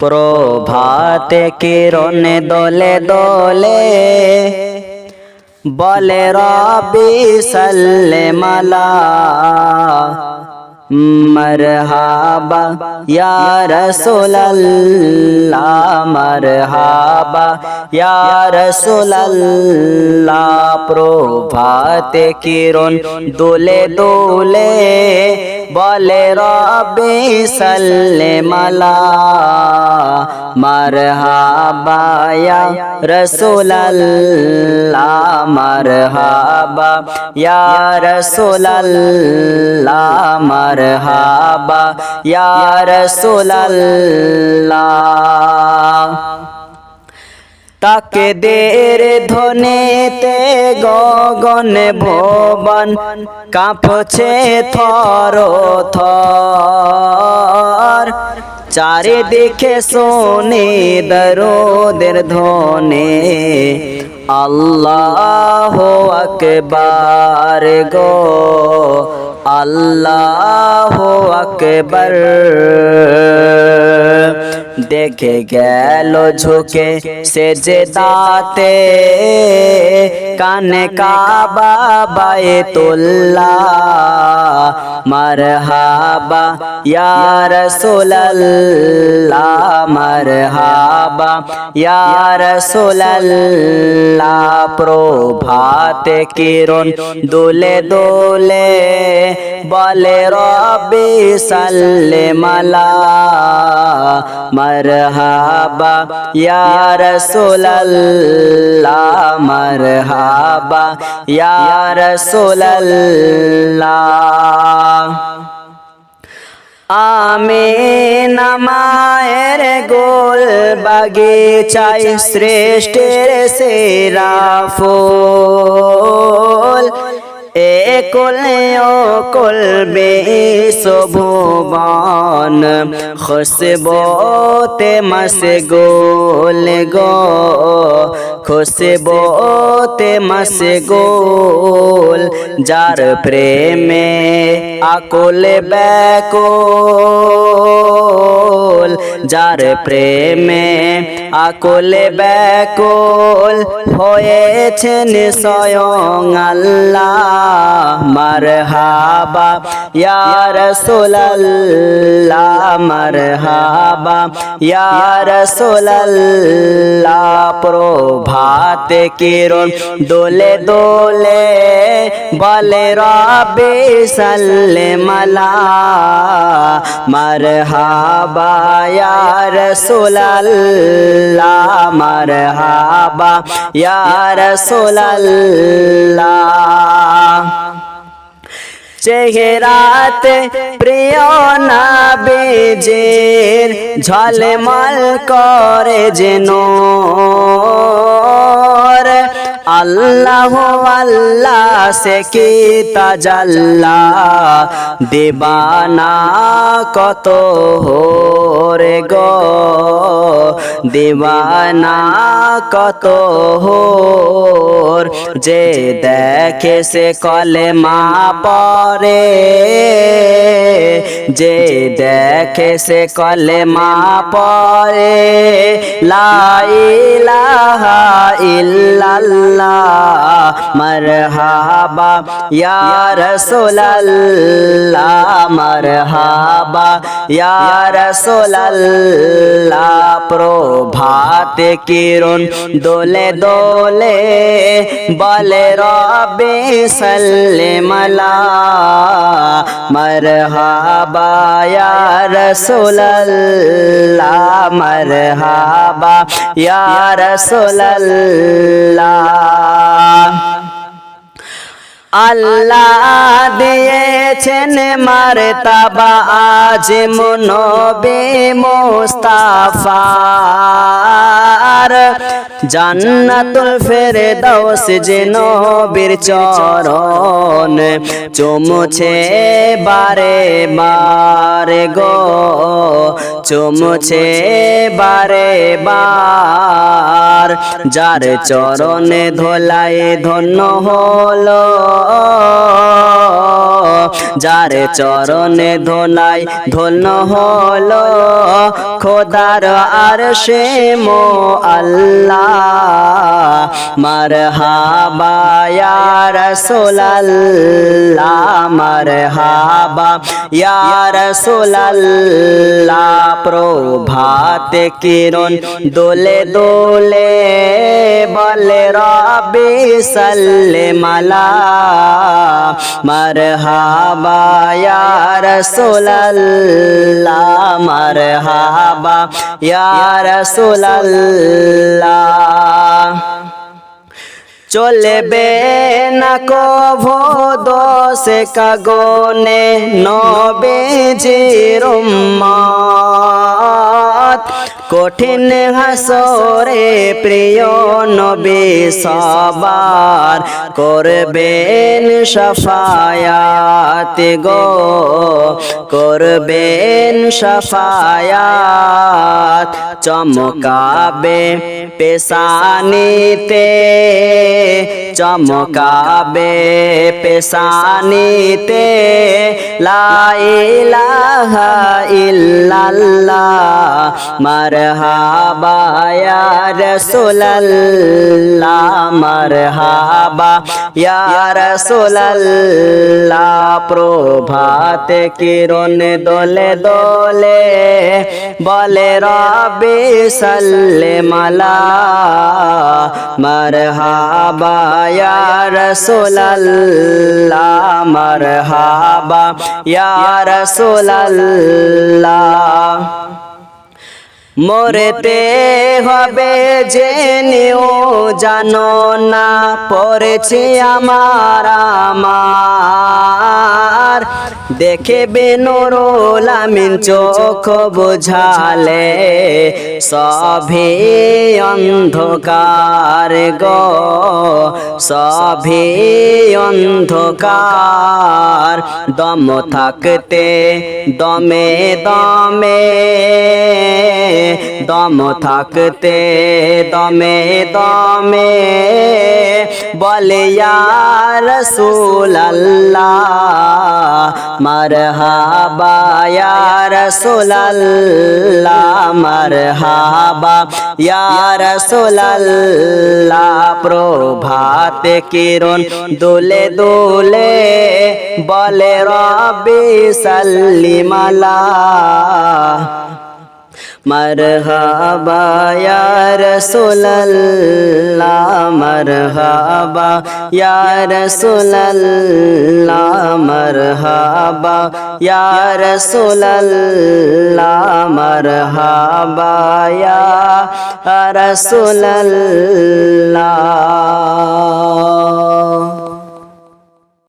প্রভাতে কিরণ দলে দলে বলে রবি সাল্লে মালা। মরহাবা ইয়া রাসূলুল্লাহ মরহাবা ইয়া রাসূলুল্লাহ প্রভাতে কিরণ দোলে দোলে বলে রবি সাল্লে মালা মরহাবা ইয়া রাসূলুল্লাহ, মরহাবা ইয়া রাসূলুল্লাহ, মরহাবা ইয়া রাসূলুল্লাহ। তাকে দের ধনেতে গগন ভবন, কাঁপছে থর থর। চারিদিকে সোনে দরোদের ধ্বনে। আল্লাহ আকবার গো আল্লাহ আকবর দেখে গেল ঝুঁকে সে যে দাতে কানে কাবা বায়ে তোল্লা মারহাবা ইয়া রাসূলুল্লাহ মারহাবা ইয়া রাসূলুল্লাহ প্রভাতে কিরণ দোলে দোলে বলে রবি সাল্লে মালা মরহাবা, ইয়া রাসূলুল্লাহ, মরহাবা, ইয়া রাসূলুল্লাহ। আমিন মায়ের গোল বাগিচায় শ্রেষ্ঠের সেরা ফুল। এ কোলে ও কলবে শোভবান খুশবোতে মাসে গোল গো। খুশবোতে মসে গোল যার প্রেমে আকুল ব্যাকুল যার প্রেমে আকুল ব্যাকুল হয়েছেন স্বয়ং আল্লাহ মারহাবা ইয়া রাসূলুল্লাহ মারহাবা ইয়া রাসূলুল্লাহ প্রভাতে কিরণ দোলে দোলে বলে রবে সাল্লে মালা মারহাবা ইয়া রাসূলুল্লাহ, মারহাবা ইয়া রাসূলুল্লাহ। চেহারাতে প্রিয় নাবিজের ঝলমল করে যেন আল্লাহ আল্লাহ সে কি তাজাল্লা? দেবানা কত হোরে গো? দেবানা কত হোর? যে দেখে সে কলে মা পরে যে দেখে সে কলে মা পরে লাইলাহা ইল্লাল্লাহ মারহাবা, ইয়া রাসূলুল্লাহ, মারহাবা, ইয়া রাসূলুল্লাহ, প্রভাতে কিরণ দোলে দোলে বলে রবে সাল্লেমালা মরহাবা, ইয়া রাসূলুল্লাহ, মরহাবা, ইয়া রাসূলুল্লাহ। আল্লাহ দিয়েছেন মারতাবা আজ মনবে মোস্তাফার জান্নাতুল ফেরদাউস যে নবীর চরণ চুমছে বারে বারে গো। চুমছে বারে বার, যার চরণে ধোলায় ধন্য হলো। যার চরণে ধোলাই ধন্য হলো খোদার আর সে মো আল্লাহ। মার হাবা রসোল্লাহ মার হাবা রসোল্লাহ প্রভাত কিরণ দোলে দোলে বলে রবি সাল্লে মালা। মার হাবা রসোল্লাহ মার হাবা রসোল্লাহ চলবে না কভো দোষে কাগনে নবে জিরুম্মাত কঠিন হাসরে প্রিয় নবী সবার করবেন সফায়াত গো করবেন সফায়াত। চমকাবে পেশানিতে চমকাবে পেশানিতে। লাইলাহা ইল্লাল্লাহ, মারহাবা ইয়া রাসূলাল্লাহ, মারহাবা ইয়া রাসূলাল্লাহ। প্রভাতে কিরণ দোলে দোলে বলে রবে সাল্লে মালা মারহাবা ইয়া রাসূলাল্লাহ মারহাবা ইয়া রাসূলাল্লাহ মরতে হবে জেনেও জানো না পড়েছে আমার আমার দেখে বেনুরুল আমিন চোখ বুঝালে, সভে অন্ধকার গ, সভে অন্ধকার, দম থাকতে দমে দমে, দম থাকতে দমে দমে, বলে রসুল আল্লাহ মারহাবা, ইয়া রসুল আল্লাহ মারহাবা, ইয়া রসুল আল্লাহ প্রভাত কিরণ দোলে দোলে বলে রবি সাল্লিমালা مرحبا یا رسول اللہ مرحبا یا رسول اللہ مرحبا یا رسول اللہ مرحبا یا رسول اللہ